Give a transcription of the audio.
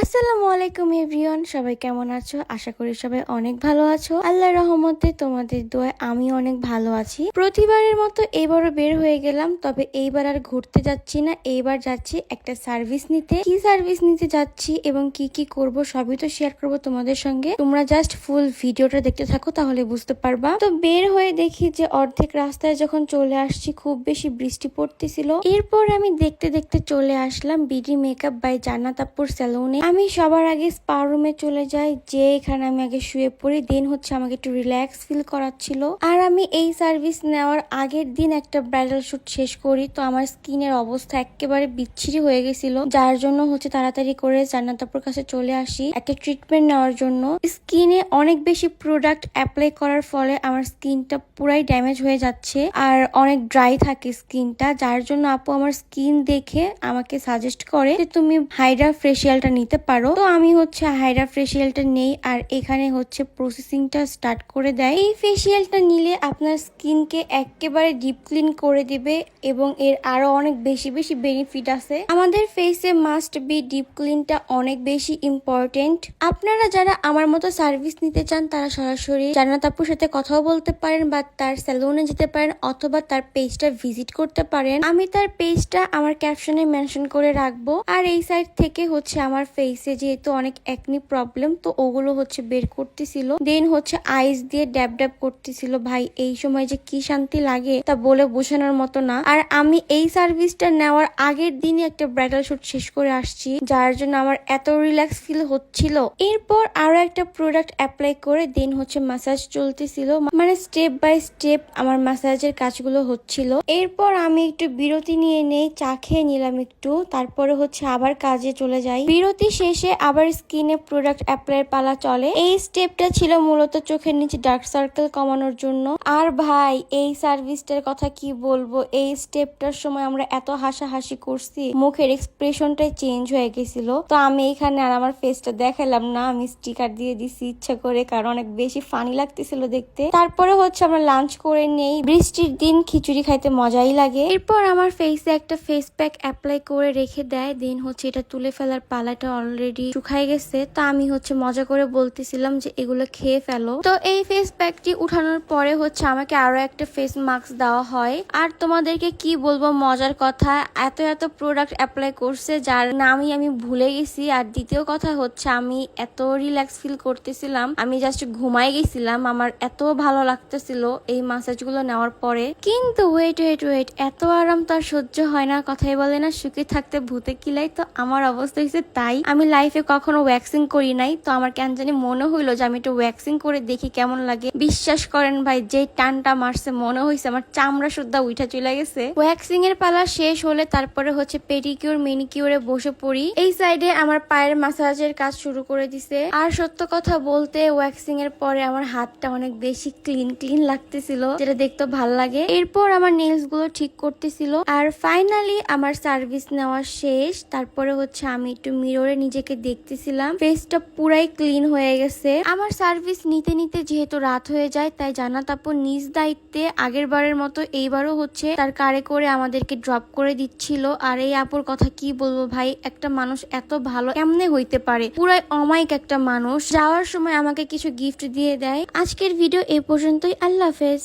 আসসালামু আলাইকুম এভরিওয়ান, সবাই কেমন আছো? আশা করি সবাই অনেক ভালো আছো। আল্লাহ রহমতে তোমাদের দোয়ায় আমি অনেক ভালো আছি। প্রতিবারের মতো এবারও বের হয়ে গেলাম, তবে এইবার আর ঘুরতে যাচ্ছি না। এইবার যাচ্ছি একটা সার্ভিস নিতে। কি সার্ভিস নিতে যাচ্ছি এবং কি কি করব সবই তো শেয়ার করব তোমাদের সঙ্গে। তোমরা জাস্ট ফুল ভিডিওটা দেখতে থাকো, তাহলে বুঝতে পারবা। তো বের হয়ে দেখি যে অর্ধেক রাস্তায় যখন চলে আসছি, খুব বেশি বৃষ্টি পড়তেছিল। এরপর আমি দেখতে দেখতে চলে আসলাম বিডি মেকআপ বাই জান্নাতাপুর স্যালুনে আমি সবার আগে স্পা রুমে চলে যাই যে এখানে আমি আগে শুয়ে পড়ি দেন হচ্ছে আমাকে একটু রিল্যাক্স ফিল করাচ্ছিল। আর আমি এই সার্ভিস নেওয়ার আগের দিন একটা ব্রাইডাল শুট শেষ করি, তো আমার স্কিনের অবস্থা একেবারে বিচ্ছিরি হয়ে গেছিল। যার জন্য হচ্ছে তাড়াতাড়ি করে জান্নাতাপুর কাছে চলে আসি, একটা ট্রিটমেন্ট নেওয়ার জন্য। স্কিনে অনেক বেশি প্রোডাক্ট অ্যাপ্লাই করার ফলে আমার স্কিনটা পুরাই ড্যামেজ হয়ে যাচ্ছে, আর অনেক ড্রাই থাকে স্কিনটা। যার জন্য আপু আমার স্কিন দেখে আমাকে সাজেস্ট করে যে, তুমি হাইড্রা ফেসিয়ালটা নিতে পারো। তো আমি হচ্ছে হাইড্রা ফেসিয়ালটা নেই আর এখানে হচ্ছে প্রসেসিংটা স্টার্ট করে দেয়। এই ফেসিয়ালটা নিলে আপনার স্কিনকে একেবারে ডিপ ক্লিন করে দিবে এবং এর আরও অনেক বেশি বেশি বেনিফিট আছে। আমাদের ফেসে মাস্ট বি ডিপ ক্লিনটা অনেক বেশি ইম্পর্টেন্ট। আপনারা যারা আমার মতো সার্ভিস নিতে চান, তারা সরাসরি জান্নাত আপুর সাথে কথাও বলতে পারেন বা তার স্যালুনে যেতে পারেন অথবা তার পেজটা ভিজিট করতে পারেন। আমি তার পেজটা আমার ক্যাপশনে মেনশন করে রাখব। আর এই সাইড থেকে হচ্ছে আমার ফেসে যেহেতু অনেক একনি প্রবলেম তো ওগুলো হচ্ছে বের করতেছিল। দেন হচ্ছে আইস দিয়ে ড্যাব ড্যাব করতেছিল, ভাই, এই সময় যে কি শান্তি লাগে তা বলে বোঝানোর মতো না। আর আমি এই সার্ভিসটা নেওয়ার আগের দিনই একটা ব্রাইডাল শুট শেষ করে আসছি, যার জন্য আমার এত রিল্যাক্স ফিল হচ্ছিল। এরপর আরও একটা প্রোডাক্ট অ্যাপ্লাই করে দেন হচ্ছে মাসাজ চলতেছিল। মানে স্টেপ বাই স্টেপ আমার মাসাজের কাজগুলো হচ্ছিল। এরপর আমি একটু বিরতি নিয়ে নেই, চা খেয়ে নিলাম একটু, তারপরে হচ্ছে আবার কাজে চলে যাই। বিরতি শেষে আবার স্কিনে প্রোডাক্ট অ্যাপ্লাইয়ের পালা চলে। এই স্টেপটা ছিল মূলত চোখের নিচে ডার্ক সার্কেল কমানোর জন্য। আর ভাই, এই সার্ভিসটার কথা কি বলব? এই স্টেপটার সময় আমরা এত হাসাহাসি করছি, মুখের এক্সপ্রেশনটাই চেঞ্জ হয়ে গেছিল। তো আমি এখানে আর আমার ফেসটা দেখালাম না, আমি স্টিকার দিয়ে দিছি ইচ্ছা করে, কারণ অনেক বেশি ফানি লাগতেছিল দেখতে। তারপরে হচ্ছে আমরা লাঞ্চ করে নেই। বৃষ্টির দিন খিচুড়ি খাইতে মজাই লাগে। এরপর আমার ফেসে একটা ফেস প্যাক অ্যাপ্লাই করে রেখে দেয়। দেন হচ্ছে এটা তুলে ফেলার পালাটা অলরেডি শুকাই গেছে, তা আমি হচ্ছে মজা করে বলতেছিলাম যে এগুলো খেয়ে ফেলো। তো এই ফেস প্যাকটি উঠানোর পরে হচ্ছে আমাকে আরও একটা ফেস মাস্ক দেওয়া হয়। আর তোমাদেরকে কি বলব, মজার কথা, এত এত প্রোডাক্ট অ্যাপ্লাই করছে, যার নামই আমি ভুলে গেছি। আর দ্বিতীয় কথা হচ্ছে, আমি এত রিল্যাক্স ফিল করতেছিলাম, আমি জাস্ট ঘুমাই গেছিলাম, আমার এত ভালো লাগতেছিল এই মাসাজগুলো নেওয়ার পরে। কিন্তু ওয়েট ওয়েট ওয়েট এত আরাম তো আর সহ্য হয় না, কথাই বলে না, সুখে থাকতে ভূতে কিলাই তো আমার অবস্থা হয়েছে তাই। আমি লাইফে কখনো ওয়্যাক্সিং করি নাই, তো আমার কেন জানি মনে হইল যে আমি একটু ওয়্যাক্সিং করে দেখি কেমন লাগে। বিশ্বাস করেন ভাই, যে টানটা মারছে, মনে হয়েছে আমার চামড়া সুদ্ধা উঠা চলে গেছে। ওয়্যাক্সিং এর পালা শেষ হলে তারপরে হচ্ছে পেডিকিউর মেনিকিউরে বসে পড়ি। এই সাইডে আমার পায়ের মাসাজের কাজ শুরু করে দিছে। আর সত্য কথা বলতে ওয়্যাক্সিং এর পরে আমার হাতটা অনেক বেশি ক্লিন ক্লিন লাগতেছিল, যেটা দেখতে ভালো লাগে। এরপর আমার নেলসগুলো ঠিক করতেছিল। আর ফাইনালি আমার সার্ভিস নেওয়া শেষ, তারপরে হচ্ছে আমি একটু মিররে নিজেকে দেখতেছিলাম ফেসটা পুরাই ক্লিন হয়ে গেছে। আমার সার্ভিস নিতে নিতে যেহেতু রাত হয়ে যায়, তাই জানাত আপু নিজ দায়িত্বে আগের বারের মতো এইবারও হচ্ছে তার কারে করে আমাদেরকে ড্রপ করে দিচ্ছিল। আর এই আপুর কথা কি বলব ভাই? একটা মানুষ এত ভালো কেমনে হইতে পারে? পুরাই অমায়িক একটা মানুষ। যাওয়ার সময় আমাকে কিছু গিফট দিয়ে দেয়। আজকের ভিডিও এ পর্যন্তই। আল্লাহ হাফেজ।